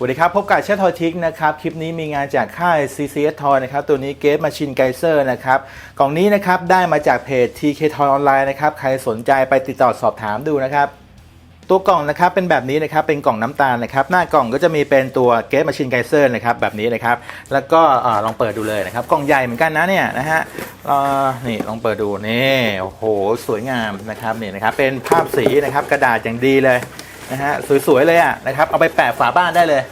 สวัสดีครับ พบกับเชฟทอทิกนะครับ คลิปนี้มีงานจากค่าย CCS Toy นะครับ ตัวนี้เกมมาชินไกเซอร์นะครับ กล่องนี้นะครับ ได้มาจากเพจ TK Toy Online นะครับ ใครสนใจไปติดต่อสอบถามดูนะครับตัวกล่องนะครับเป็นแบบนี้นะครับเป็นกล่องน้ำตาลนะครับหน้ากล่องก็จะมีเป็นตัวเกมมาชินไกเซอร์นะครับแบบนี้นะครับแล้วก็ลองเปิดดูเลยนะครับกล่องใหญ่เหมือนกันนะเนี่ยนะฮะนี่ลองเปิดดูนี่โอ้โหสวยงามนะครับนี่นะครับเป็นภาพสีนะครับกระดาษอย่างดีเลย นะฮะสวยๆเลยอะนะครับเอาไปแปะฝาบ้านได้เลย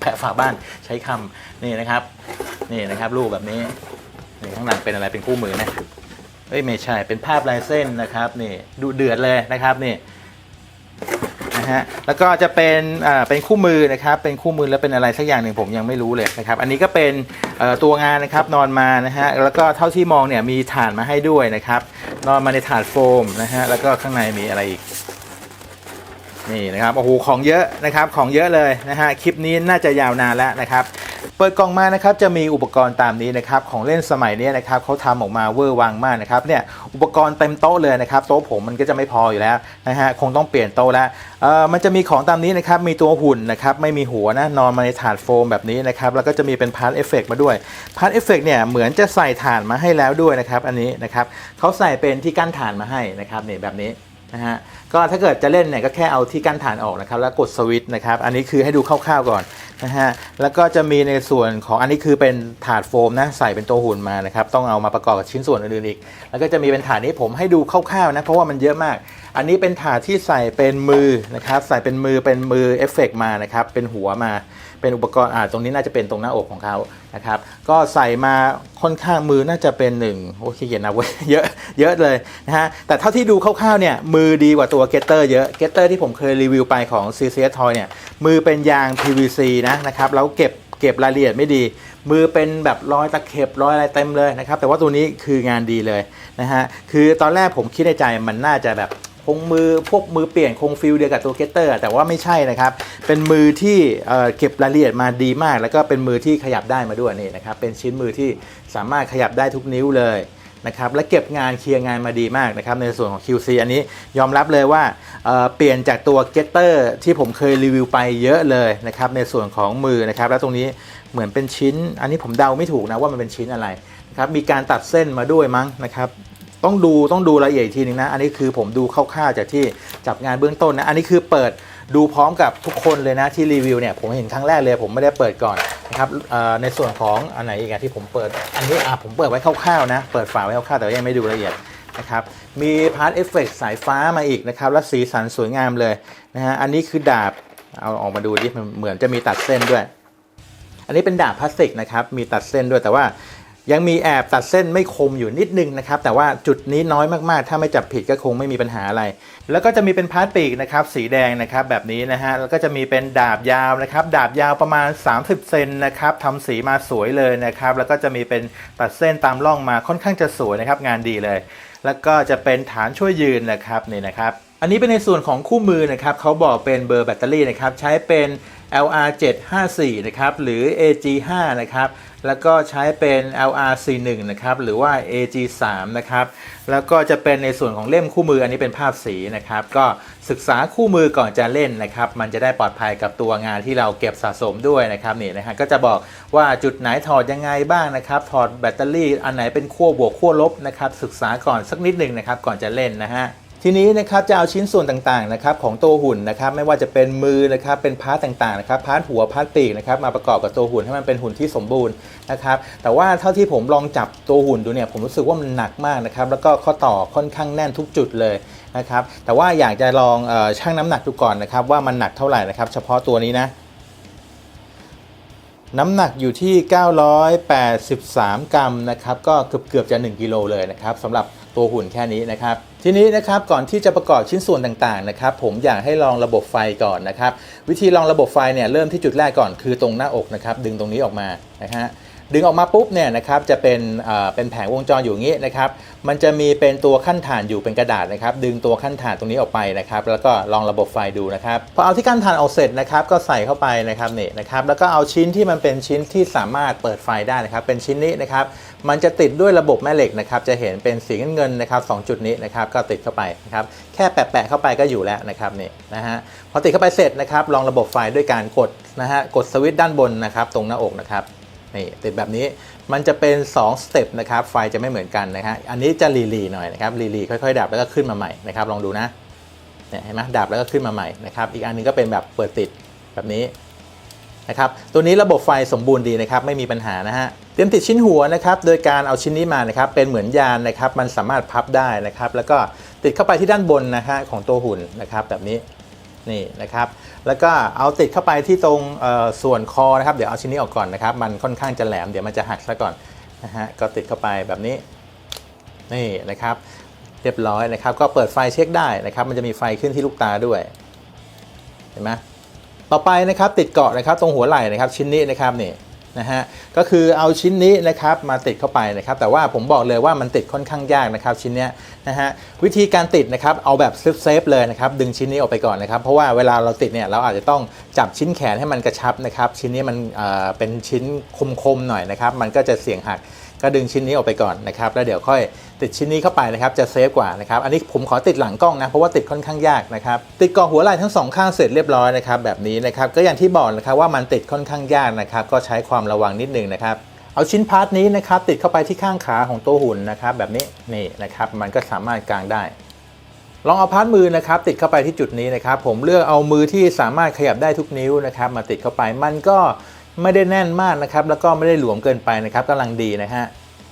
แปะฝาบ้านใช้คำนี่นะครับ นี่นะครับรูปแบบนี้นี่ข้างหลังเป็นอะไรเป็นคู่มือนะเอ้ยไม่ใช่เป็นภาพลายเส้นนะครับนี่ดูเดือดเลยนะครับนี่นะฮะแล้วก็จะเป็นอ่าเป็นคู่มือนะครับเป็นคู่มือแล้วเป็นอะไรสักอย่างหนึ่งผมยังไม่รู้เลยนะครับอันนี้ก็เป็นตัวงานนะครับนอนมานะฮะแล้วก็เท่าที่มองเนี่ยมีฐานมาให้ด้วยนะครับนอนมาในถาดโฟมนะฮะแล้วก็ข้างในมีอะไรอีก นี่นะครับโอ้โหของเยอะนะครับของเยอะเลยนะฮะคลิปนี้น่าจะยาวนานแล้วนะครับ เปิดกล่องมานะครับจะมีอุปกรณ์ตามนี้นะครับของเล่นสมัยนี้นะครับเขาทำออกมาเวอร์วังมากนะครับเนี่ยอุปกรณ์เต็มโต๊ะเลยนะครับโต๊ะผมมันก็จะไม่พออยู่แล้วนะฮะคงต้องเปลี่ยนโต๊ะแล้วเอ่อมันจะมีของตามนี้นะครับมีตัวหุ่นนะครับไม่มีหัวนะนอนมาในถาดโฟมแบบนี้นะครับแล้วก็จะมีเป็นพาร์ทเอฟเฟกมาด้วยพาร์ทเอฟเฟกเนี่ยเหมือนจะใส่ฐานมาให้แล้วด้วยนะครับอันนี้นะครับเขาใส่เป็นที่กั้นฐานมาให้นะครับนี่แบบนี้นะฮะ ก็ถ้าเกิดจะเล่นเนี่ยก็แค่เอาที่กั้นฐานออกนะครับ แล้วกดสวิตช์นะครับ อันนี้คือให้ดูคร่าวๆก่อนนะฮะแล้วก็จะมีในส่วนของอันนี้คือเป็นถาดโฟมนะใส่เป็นตัวหุ่นมานะครับต้องเอามาประกอบกับชิ้นส่วนอื่นๆอีก แล้วก็จะมีเป็นถาดนี้ผมให้ดูคร่าวๆนะเพราะว่ามันเยอะมาก อันนี้เป็นถาดที่ใส่เป็นมือนะครับ ใส่เป็นมือเป็นมือเอฟเฟกมานะครับ เป็นหัวมา เป็นอุปกรณ์อ่าตรงนี้น่าจะเป็นตรงหน้าอกของเขานะครับ ก็ใส่มาค่อนข้างมือน่าจะเป็นหนึ่งโอ้ขี้เกียจนะเว้ยเยอะเยอะเลยนะฮะ แต่เท่าที่ดูคร่าวๆเนี่ยมือดีกว่าตัวเกตเตอร์เยอะเกตเตอร์ที่ผมเคยรีวิวไปของ CCS Toy เนี่ยมือเป็นยาง PVC นะนะครับแล้วเก็บเก็บรายละเอียดไม่ดี มือเป็นแบบรอยตะเข็บรอยอะไรเต็มเลยนะครับ แต่ว่าตัวนี้คืองานดีเลยนะฮะ คือตอนแรกผมคิดในใจมันน่าจะแบบ คงมือพวกมือเปลี่ยนคงฟิลเดียวกับตัวเกตเตอร์ แต่ว่าไม่ใช่นะครับ เป็นมือที่เเก็บรายละเอียดมาดีมาก แล้วก็เป็นมือที่ขยับได้มาด้วยนี่นะครับ เป็นชิ้นมือที่สามารถขยับได้ทุกนิ้วเลยนะครับและเก็บงานเคลียร์งานมาดีมากนะครับในส่วนของ QC อันนี้ยอมรับเลยว่าเเปลี่ยนจากตัวเกเตอร์ที่ผมเคยรีวิวไปเยอะเลยนะครับในส่วนของมือนะครับแล้วตรงนี้เหมือนเป็นชิ้น อันนี้ผมเดาไม่ถูกนะว่ามันเป็นชิ้นอะไรนะครับมีการตัดเส้นมาด้วยมั้งนะครับ ต้องดูต้องดูรายละเอียดอีกทีนึงนะ อันนี้คือผมดูคร่าวๆจากที่จับงานเบื้องต้นนะ อันนี้คือเปิดดูพร้อมกับทุกคนเลยนะที่รีวิวเนี่ยผมเห็นครั้งแรกเลย ผมไม่ได้เปิดก่อนนะครับในส่วนของอันไหนอีกอะที่ผมเปิดอันนี้อะผมเปิดไว้คร่าวๆนะ เปิดฝาไว้คร่าวๆแต่ยังไม่ดูรายละเอียดนะครับมีพาร์ทเอฟเฟกสายฟ้ามาอีกนะครับและสีสันสวยงามเลยนะฮะอันนี้คือดาบเอาออกมาดูดิมันเหมือนจะมีตัดเส้นด้วย อันนี้เป็นดาบพลาสติกนะครับมีตัดเส้นด้วยแต่ว่า ยังมีแอบตัดเส้นไม่คมอยู่นิดนึงนะครับ แต่ว่าจุดนี้น้อยมากๆ ถ้าไม่จับผิดก็คงไม่มีปัญหาอะไร แล้วก็จะมีเป็นพาร์ทปีกนะครับสีแดงนะครับแบบนี้นะฮะแล้วก็จะมีเป็นดาบยาวนะครับดาบยาวประมาณ 30 เซนนะครับทำสีมาสวยเลยนะครับแล้วก็จะมีเป็นตัดเส้นตามร่องมาค่อนข้างจะสวยนะครับงานดีเลย แล้วก็จะเป็นฐานช่วยยืนนะครับนี่นะครับอันนี้เป็นในส่วนของคู่มือนะครับเขาบอกเป็นเบอร์แบตเตอรี่นะครับใช้เป็น LR754 นะครับหรือ AG5 นะครับแล้วก็ใช้เป็น LR41 นะครับหรือว่า AG3 นะครับแล้วก็จะเป็นในส่วนของเล่มคู่มืออันนี้เป็นภาพสีนะครับก็ศึกษาคู่มือก่อนจะเล่นนะครับมันจะได้ปลอดภัยกับตัวงานที่เราเก็บสะสมด้วยนะครับนี่นะฮะก็จะบอกว่าจุดไหนถอดยังไงบ้างนะครับถอดแบตเตอรี่อันไหนเป็นขั้วบวกขั้วลบนะครับศึกษาก่อนสักนิดหนึ่งนะครับก่อนจะเล่นนะฮะ ทีนี้นะครับจะเอาชิ้นส่วนต่างๆนะครับของตัวหุ่นนะครับไม่ว่าจะเป็นมือนะครับเป็นพาร์ทต่างๆนะครับพาร์ทหัวพาร์ทปีกนะครับมาประกอบกับตัวหุ่นให้มันเป็นหุ่นที่สมบูรณ์นะครับแต่ว่าเท่าที่ผมลองจับตัวหุ่นดูเนี่ยผมรู้สึกว่ามันหนักมากนะครับแล้วก็ข้อต่อค่อนข้างแน่นทุกจุดเลยนะครับแต่ว่าอยากจะลองออชั่งน้ำหนักดูก่อนนะครับว่ามันหนักเท่าไหร่นะครับเฉพาะตัวนี้นะน้ำหนักอยู่ที่ 983 กรัมนะครับก็เกือบเกือบจะ 1 กิโลเลยนะครับสำหรับตัวหุ่นแค่นี้นะครับ ทีนี้นะครับก่อนที่จะประกอบชิ้นส่วนต่างๆนะครับผมอยากให้ลองระบบไฟก่อนนะครับ วิธีลองระบบไฟเนี่ยเริ่มที่จุดแรกก่อนคือตรงหน้าอกนะครับดึงตรงนี้ออกมานะฮะดึงออกมาปุ๊บเนี่ยนะครับจะเป็นเอ่อเป็นแผงวงจรอยู่อย่างนี้นะครับ มันจะมีเป็นตัวขั้นฐานอยู่เป็นกระดาษนะครับ ดึงตัวขั้นฐานตรงนี้ออกไปนะครับ แล้วก็ลองระบบไฟดูนะครับพอเอาที่ขั้นฐานออกเสร็จนะครับ ก็ใส่เข้าไปนะครับนี่นะครับ แล้วก็เอาชิ้นที่มันเป็นชิ้นที่สามารถเปิดไฟได้นะครับ เป็นชิ้นนี้นะครับ มันจะติดด้วยระบบแม่เหล็กนะครับจะเห็นเป็นสีเงินนะครับสองจุดนี้นะครับก็ติดเข้าไปนะครับแค่แปะๆเข้าไปก็อยู่แล้วนะครับนี่นะฮะพอติดเข้าไปเสร็จนะครับลองระบบไฟด้วยการกดนะฮะกดสวิตช์ด้านบนนะครับตรงหน้าอกนะครับนี่ติดแบบนี้มันจะเป็น2สเต็ปนะครับไฟจะไม่เหมือนกันนะฮะอันนี้จะรีลีหน่อยนะครับรีลีค่อยๆ ดับแล้วก็ขึ้นมาใหม่นะครับลองดูนะเนี่ยเห็นไหมดับแล้วก็ขึ้นมาใหม่นะครับอีกอันนึงก็เป็นแบบเปิดติดแบบนี้นะครับตัวนี้ระบบไฟสมบูรณ์ดีนะครับไม่มีปัญหานะฮะ เตรียมติดชิ้นหัวนะครับโดยการเอาชิ้นนี้มานะครับเป็นเหมือนยานนะครับมันสามารถพับได้นะครับ แล้วก็ติดเข้าไปที่ด้านบนนะฮะของตัวหุ่นนะครับแบบนี้นี่นะครับแล้วก็เอาติดเข้าไปที่ตรงส่วนคอนะครับเดี๋ยวเอาชิ้นนี้ออกก่อนนะครับ มันค่อนข้างจะแหลมเดี๋ยวมันจะหักซะก่อนนะฮะก็ติดเข้าไปแบบนี้นี่นะครับ เรียบร้อยนะครับ ก็เปิดไฟเช็คได้นะครับ มันจะมีไฟขึ้นที่ลูกตาด้วยเห็นไหมต่อไปนะครับติดเกาะนะครับตรงหัวไหล่นะครับชิ้นนี้นะครับนี่ นะฮะก็คือเอาชิ้นนี้นะครับมาติดเข้าไปนะครับแต่ว่าผมบอกเลยว่ามันติดค่อนข้างยากนะครับชิ้นเนี้ยนะฮะวิธีการติดนะครับเอาแบบเซฟๆเลยนะครับดึงชิ้นนี้ออกไปก่อนนะครับเพราะว่าเวลาเราติดเนี่ยเราอาจจะต้องจับชิ้นแขนให้มันกระชับนะครับชิ้นนี้มันเอ่อเป็นชิ้นคมๆหน่อยนะครับมันก็จะเสี่ยงหักก็ดึงชิ้นนี้ออกไปก่อนนะครับแล้วเดี๋ยวค่อย ติดชิ้นนี้เข้าไปนะครับจะเซฟกว่านะครับอันนี้ผมขอติดหลังกล้องนะเพราะว่าติดค่อนข้างยากนะครับติดกาะหัวไหล่ทั้งสองข้างเสร็จเรียบร้อยนะครับแบบนี้นะครับก็อย่างที่บอกนะครับว่ามันติดค่อนข้างยากนะครับก็ใช้ความระวังนิดนึงนะครับเอาชิ้นพาร์ทนี้นะครับติดเข้าไปที่ข้างขาของตัวหุ่นนะครับแบบนี้นี่นะครับมันก็สามารถกางได้ ลองเอาพาร์ทมือนะครับติดเข้าไปที่จุดนี้นะครับผมเลือกเอามือที่สามารถขยับได้ทุกนิ้วนะครับมาติดเข้าไปมันก็ไม่ได้แน่นมากนะครับแล้วก็ไม่ได้หลวมเกินไปนะครับกำลังดีนะฮะ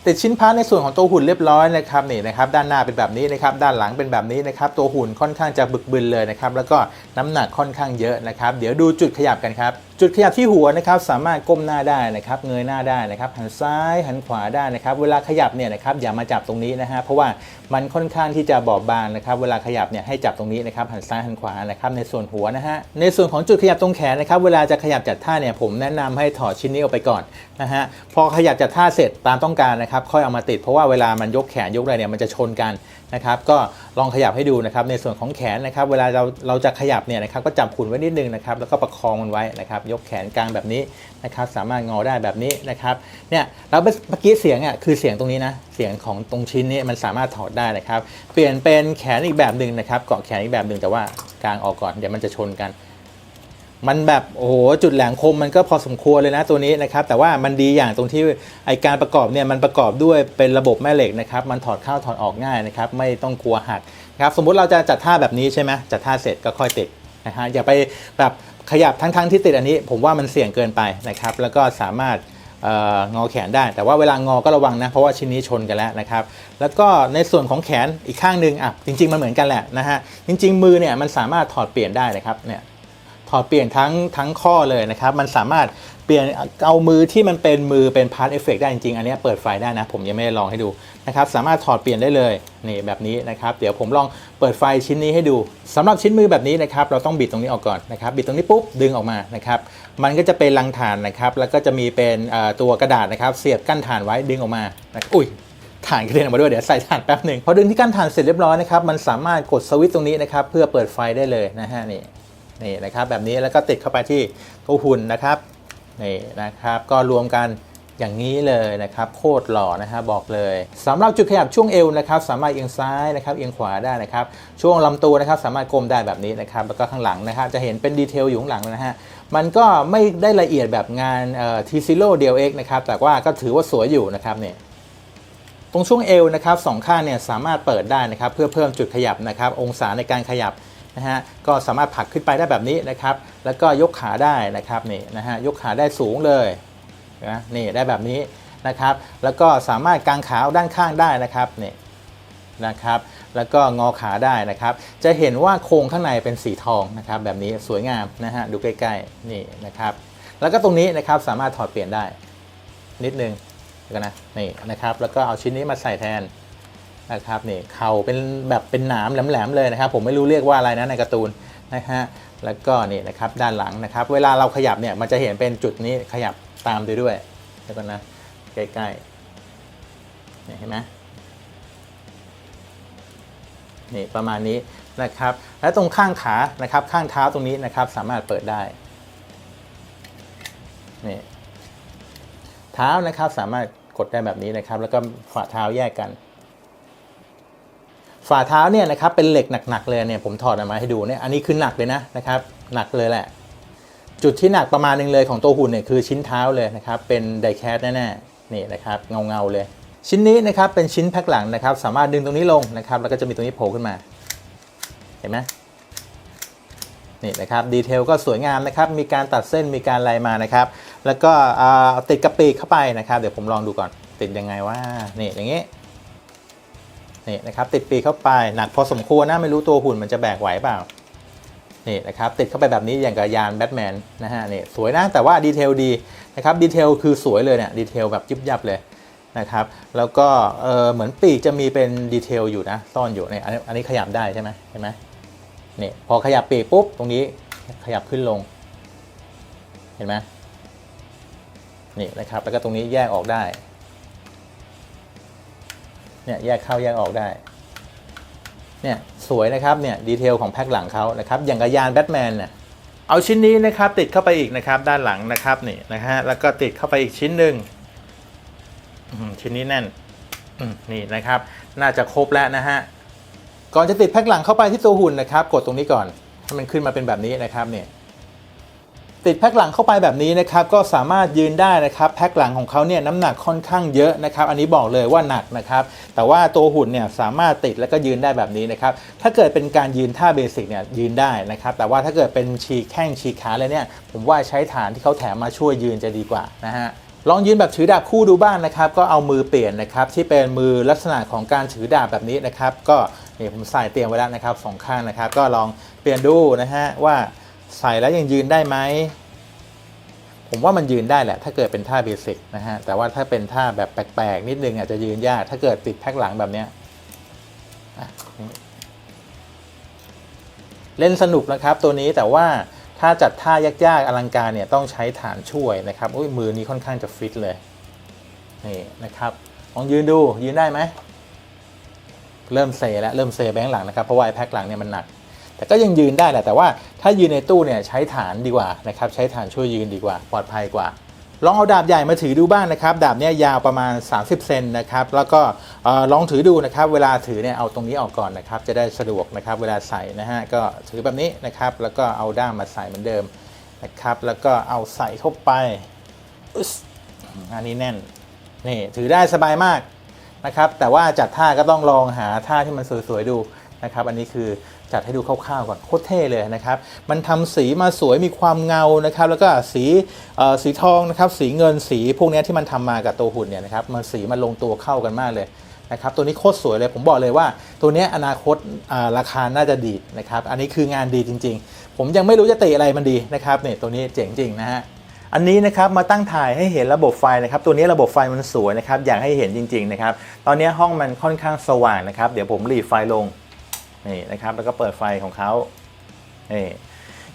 ติดชิ้นพาร์ทในส่วนของตัวหุ่นเรียบร้อยนะครับนี่นะครับด้านหน้าเป็นแบบนี้นะครับด้านหลังเป็นแบบนี้นะครับตัวหุ่นค่อนข้างจะบึกบึนเลยนะครับแล้วก็น้ำหนักค่อนข้างเยอะนะครับ เดี๋ยวดูจุดขยับกันครับจุดขยับที่หัวนะครับสามารถก้มหน้าได้นะครับเงยหน้าได้นะครับหันซ้ายหันขวาได้นะครับเวลาขยับเนี่ยนะครับอย่ามาจับตรงนี้นะฮะเพราะว่ามันค่อนข้างที่จะบอบบางนะครับเวลาขยับเนี่ยให้จับตรงนี้นะครับหันซ้ายหันขวานะครับในส่วนหัวนะฮะในส่วนของจุดขยับตรงแขนนะครับเวลาจะขยับจัดท่าเนี่ยผมแนะนำให้ถอดชิ้นนี้ออกไปก่อนนะฮะพอขยับจัดท่าเสร็จตามต้องการนะครับค่อยเอามาติด เพราะว่าเวลามันยกแขนยกอะไรเนี่ยมันจะชนกันนะครับก็ลองขยับให้ดูนะครับในส่วนของแขนนะครับเวลาเราเราจะขยับเนี่ยนะครับก็จับขุนไว้นิดนึงนะครับแล้วก็ประคองมันไว้นะครับยกแขนกลางแบบนี้นะครับสามารถงอได้แบบนี้นะครับเนี่ยแล้วเมื่อกี้เสียงอะคือเสียงตรงนี้นะเสียงของตรงชิ้นนี้มันสามารถถอดได้นะครับ เปลี่ยนเป็นแขนอีกแบบหนึ่งนะครับเกาะแขนอีกแบบหนึ่งแต่ว่ากลางออกก่อนเดี๋ยวมันจะชนกัน มันแบบโอ้โหจุดแหลมคมมันก็พอสมควรเลยนะตัวนี้นะครับ แต่ว่ามันดีอย่างตรงที่ไอการประกอบเนี่ยมันประกอบด้วยเป็นระบบแม่เหล็กนะครับ มันถอดเข้าถอดออกง่ายนะครับ ไม่ต้องกลัวหักนะครับสมมุติเราจะจัดท่าแบบนี้ใช่ไหมจัดท่าเสร็จก็ค่อยติดนะฮะอย่าไปแบบขยับทั้งๆที่ติดอันนี้ ผมว่ามันเสี่ยงเกินไปนะครับ แล้วก็สามารถงอแขนได้ แต่ว่าเวลางอก็ระวังนะ เพราะว่าชิ้นนี้ชนกันแล้วนะครับ แล้วก็ในส่วนของแขนอีกข้างหนึ่งอะจริง ๆ มันเหมือนกันแหละนะฮะจริง ๆ มือเนี่ยมันสามารถถอดเปลี่ยนได้นะครับเนี่ย อเปลี่ยนทั้งทั้งข้อเลยนะครับ มันสามารถเปลี่ยนเอามือที่มันเป็นมือเป็นพาร์ทเอฟเฟกได้จริงๆ อันนี้เปิดไฟได้นะ ผมยังไม่ได้ลองให้ดูนะครับสามารถถอดเปลี่ยนได้เลยนี่แบบนี้นะครับ เดี๋ยวผมลองเปิดไฟชิ้นนี้ให้ดูสำหรับชิ้นมือแบบนี้นะครับเราต้องบิดตรงนี้ออกก่อนนะครับบิดตรงนี้ปุ๊บดึงออกมานะครับมันก็จะเป็นรังฐานนะครับแล้วก็จะมีเป็นตัวกระดาษนะครับเสียบกั้นฐานไว้ดึงออกมาอุ้ยฐานกระเด็นออกมาด้วย เดี๋ยวใส่ฐานแป๊บหนึ่งพอดึงที่กั้นฐานเสร็จเรียบร้อยนะครับมันสามารถกดสวิตช์ตรงนี้นะครับเพื่อเปิดไฟได้เลยนะฮะนี่ นี่นะครับแบบนี้แล้วก็ติดเข้าไปที่ตัวหุ่นนะครับนี่นะครับก็รวมกันอย่างนี้เลยนะครับโคตรหล่อนะฮะบบอกเลยสำหรับจุดขยับช่วงเอวนะครับสามารถเอียงซ้ายนะครับเอียงขวาได้นะครับช่วงลำตัวนะครับสามารถก้มได้แบบนี้นะครับแล้วก็ข้างหลังนะครับจะเห็นเป็นดีเทลอยู่ข้างหลังนะฮะมันก็ไม่ได้ละเอียดแบบงานทีซิโร่เดียวเอ็กนะครับแต่ว่าก็ถือว่าสวยอยู่นะครับเนี่ยตรงช่วงเอวนะครับสองข้างเนี่ยสามารถเปิดได้นะครับเพื่อเพิ่มจุดขยับนะครับองศาในการขยับ นะฮะก็สามารถผลักขึ้นไปได้แบบนี้นะครับ แล้วก็ยกขาได้นะครับนี่นะฮะยกขาได้สูงเลยนะนี่ได้แบบนี้นะครับ แล้วก็สามารถกางขาด้านข้างได้นะครับนี่นะครับ แล้วก็งอขาได้นะครับ จะเห็นว่าโครงข้างในเป็นสีทองนะครับ แบบนี้สวยงามนะฮะดูใกล้ๆนี่นะครับ แล้วก็ตรงนี้นะครับสามารถถอดเปลี่ยนได้นิดนึงกันนะนี่นะครับ แล้วก็เอาชิ้นนี้มาใส่แทน นะครับนี่เข่าเป็นแบบเป็นหนามแหลมๆเลยนะครับ ผมไม่รู้เรียกว่าอะไรนะในการ์ตูนนะฮะแล้วก็นี่นะครับด้านหลังนะครับ เวลาเราขยับเนี่ยมันจะเห็นเป็นจุดนี้ขยับตามไปด้วยเดี๋ยวกันนะใกล้ๆเนี่ยเห็นไหมนี่ประมาณนี้นะครับ และตรงข้างขานะครับข้างเท้าตรงนี้นะครับสามารถเปิดได้นี่เท้านะครับสามารถกดได้แบบนี้นะครับ แล้วก็ฝ่าเท้าแยกกัน ฝ่าเท้าเนี่ยนะครับเป็นเหล็กหนักๆเลยเนี่ยผมถอดออกมาให้ดูเนี่ยอันนี้คือหนักเลยนะนะครับหนักเลยแหละ จุดที่หนักประมาณหนึงเลยของตัวหุ่นเนี่ยคือชิ้นเท้าเลยนะครับเป็นไดแคสแน่ๆนี่นะครับเงาๆเลย ชิ้นนี้นะครับเป็นชิ้นแพ็คหลังนะครับ สามารถดึงตรงนี้ลงนะครับแล้วก็จะมีตรงนี้โผล่ขึ้นมา เห็นไหมนี่นะครับดีเทลก็สวยงามนะครับ มีการตัดเส้นมีการลายมานะครับ แล้วก็อ่าติดกระปีกเข้าไปนะครับ เดี๋ยวผมลองดูก่อนติดยังไงว่านี่อย่างงี้ นี่นะครับติดปีเข้าไปหนักพอสมควรนะไม่รู้ตัวหุ่นมันจะแบกไหวเปล่านี่นะครับติดเข้าไปแบบนี้อย่างกับยานแบทแมนนะฮะนี่สวยนะแต่ว่าดีเทลดีนะครับดีเทลคือสวยเลยเนี่ยดีเทลแบบยิบยับเลยนะครับแล้วก็เออเหมือนปีกจะมีเป็นดีเทลอยู่นะซ่อนอยู่เนี่ยอันนี้อันนี้ขยับได้ใช่ไหมเห็นไหมนี่พอขยับปีกปุ๊บตรงนี้ขยับขึ้นลง เห็นไหมนี่นะครับแล้วก็ตรงนี้แยกออกได้ เนี่ยแยกเข้าแยกออกได้เนี่ยสวยนะครับเนี่ยดีเทลของแพ็คหลังเขานะครับอย่างกับยานแบทแมนเนี่ยเอาชิ้นนี้นะครับติดเข้าไปอีกนะครับด้านหลังนะครับนี่นะฮะแล้วก็ติดเข้าไปอีกชิ้นหนึ่งชิ้นนี้แน่นนี่นะครับ น่าจะครบแล้วนะฮะก่อนจะติดแพ็คหลังเข้าไปที่ตัวหุ่นนะครับ กดตรงนี้ก่อนให้มันขึ้นมาเป็นแบบนี้นะครับเนี่ย ติดแพ็คหลังเข้าไปแบบนี้นะครับก็สามารถยืนได้นะครับแพ็คหลังของเขาเนี่ยน้ำหนักค่อนข้างเยอะนะครับอันนี้บอกเลยว่าหนักนะครับแต่ว่าตัวหุ่นเนี่ยสามารถติดแล้วก็ยืนได้แบบนี้นะครับถ้าเกิดเป็นการยืนท่าเบสิกเนี่ยยืนได้นะครับแต่ว่าถ้าเกิดเป็นฉีกแข้งฉีกขาเลยเนี่ยผมว่าใช้ฐานที่เขาแถมมาช่วยยืนจะดีกว่านะฮะลองยืนแบบถือดาบคู่ดูบ้างนะครับ ก็เอามือเปลี่ยนนะครับที่เป็นมือลักษณะของการถือดาบแบบนี้นะครับ ก็นี่ผมใส่เตรียมไว้แล้วนะครับสองข้างนะครับ ก็ลองเปลี่ยนดูนะฮะว่า ใส่แล้วยังยืนได้ไหม ผมว่ามันยืนได้แหละ ถ้าเกิดเป็นท่าเบสิกนะฮะ แต่ว่าถ้าเป็นท่าแบบแปลกๆ นิดนึงอาจจะยืนยาก ถ้าเกิดติดแพ็คหลังแบบเนี้ยเล่นสนุกนะครับตัวนี้แต่ว่าถ้าจัดท่ายากๆอลังการเนี่ยต้องใช้ฐานช่วยนะครับอุ้ยมือนี้ค่อนข้างจะฟิตเลยนี่นะครับลองยืนดูยืนได้ไหม เริ่มเซแล้วเริ่มเซแบงค์หลังนะครับ เพราะว่าไอ้แพ็คหลังเนี่ยมันหนัก แต่ก็ยังยืนได้แหละ แต่ว่าถ้ายืนในตู้เนี่ยใช้ฐานดีกว่านะครับ ใช้ฐานช่วยยืนดีกว่า ปลอดภัยกว่า ลองเอาดาบใหญ่มาถือดูบ้างนะครับ ดาบเนี่ยยาวประมาณ 30 เซนนะครับ แล้วก็ลองถือดูนะครับ เวลาถือเนี่ยเอาตรงนี้ออกก่อนนะครับ จะได้สะดวกนะครับ เวลาใส่นะฮะ ก็ถือแบบนี้นะครับ แล้วก็เอาด้ามมาใส่เหมือนเดิมนะครับ แล้วก็เอาใส่เข้าไปอึ๊สอันนี้แน่น นี่ถือได้สบายมากนะครับ แต่ว่าจัดท่าก็ต้องลองหาท่าที่มันสวยๆดูนะครับ อันนี้คือ จัดให้ดูคร่าวๆก่อนโคตรเท่เลยนะครับ มันทำสีมาสวยมีความเงานะครับ แล้วก็สีสีทองนะครับ สีเงินสีพวกนี้ที่มันทำมากับตัวหุ่นเนี่ยนะครับมันสีมันลงตัวเข้ากันมากเลยนะครับตัวนี้โคตรสวยเลยผมบอกเลยว่า ตัวนี้อนาคตาราคาน่าจะดีนะครับ อันนี้คืองานดีจริง ๆ ผมยังไม่รู้จะติอะไรมันดีนะครับเนี่ยตัวนี้เจ๋งจริงนะฮะอันนี้นะครับมาตั้งถ่ายให้เห็นระบบไฟนะครับตัวนี้ระบบไฟมันสวยนะครับอยากให้เห็นจริง ๆ นะครับ ตอนนี้ห้องมันค่อนข้างสว่างนะครับ เดี๋ยวผมหลีไฟลง นี่นะครับแล้วก็เปิดไฟของเขานี่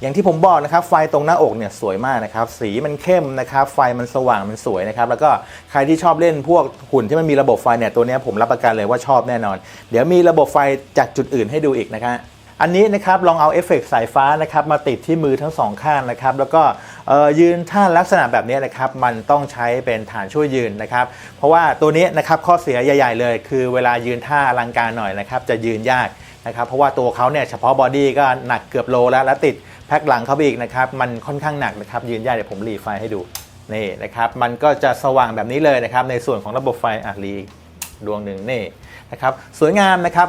อย่างที่ผมบอกนะครับไฟตรงหน้าอกเนี่ยสวยมากนะครับสีมันเข้มนะครับไฟมันสว่างมันสวยนะครับแล้วก็ใครที่ชอบเล่นพวกหุ่นที่มันมีระบบไฟเนี่ยตัวนี้ผมรับประกันเลยว่าชอบแน่นอน เดี๋ยวมีระบบไฟจากจุดอื่นให้ดูอีกนะครับอันนี้นะครับลองเอาเอฟเฟกต์สายฟ้านะครับมาติดที่มือทั้งสองข้างนะครับแล้วก็ยืนท่าลักษณะแบบนี้นะครับมันต้องใช้เป็นฐานช่วยยืนนะครับ เพราะว่าตัวนี้นะครับข้อเสียใหญ่ ๆ เลย คือเวลายืนท่าอลังการหน่อยนะครับจะยืนยาก นะครับเพราะว่าตัวเขาเนี่ยเฉพาะบอดี้ก็หนักเกือบโลแล้วแล้วติดแพ็คหลังเขาไปอีกนะครับมันค่อนข้างหนักนะครับยืนยากเดี๋ยวผมรีไฟให้ดูนี่นะครับมันก็จะสว่างแบบนี้เลยนะครับในส่วนของระบบไฟอะรีอีดวงหนึ่งนี่นะครับสวยงามนะครับ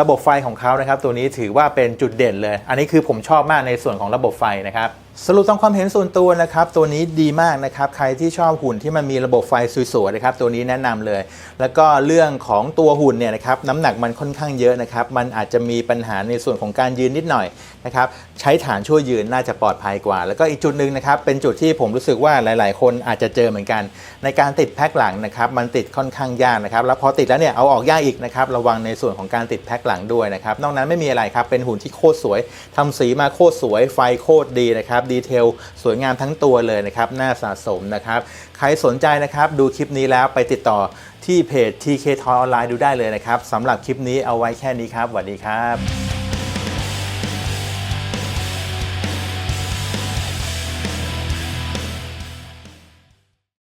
ระบบไฟของเขานะครับตัวนี้ถือว่าเป็นจุดเด่นเลย อันนี้คือผมชอบมากในส่วนของระบบไฟนะครับสรุปตามความเห็นส่วนตัวนะครับ ตัวนี้ดีมากนะครับ ใครที่ชอบหุ่นที่มันมีระบบไฟสวยๆนะครับ ตัวนี้แนะนำเลย แล้วก็เรื่องของตัวหุ่นเนี่ยนะครับน้ำหนักมันค่อนข้างเยอะนะครับ มันอาจจะมีปัญหาในส่วนของการยืนนิดหน่อยนะครับ ใช้ฐานช่วยยืนน่าจะปลอดภัยกว่า แล้วก็อีกจุดหนึ่งนะครับ เป็นจุดที่ผมรู้สึกว่าหลาย ๆ คนอาจจะเจอเหมือนกัน ในการติดแพ็คหลังนะครับ มันติดค่อนข้างยากนะครับ แล้วพอติดแล้วเนี่ยเอาออกยากอีกนะครับ ระวังในส่วนของการติดแพ็คหลังด้วยนะครับ นอกนั้นไม่มีอะไรครับ เป็นหุ่นที่โคตรสวยทำสีมาโคตรสวย ไฟโคตรดีนะครับดีเทลสวยงามทั้งตัวเลยนะครับน่าสะสมนะครับ ใครสนใจนะครับดูคลิปนี้แล้วไปติดต่อที่เพจ TK Toy ออนไลน์ดูได้เลยนะครับสำหรับคลิปนี้เอาไว้แค่นี้ครับสวัสดีครับ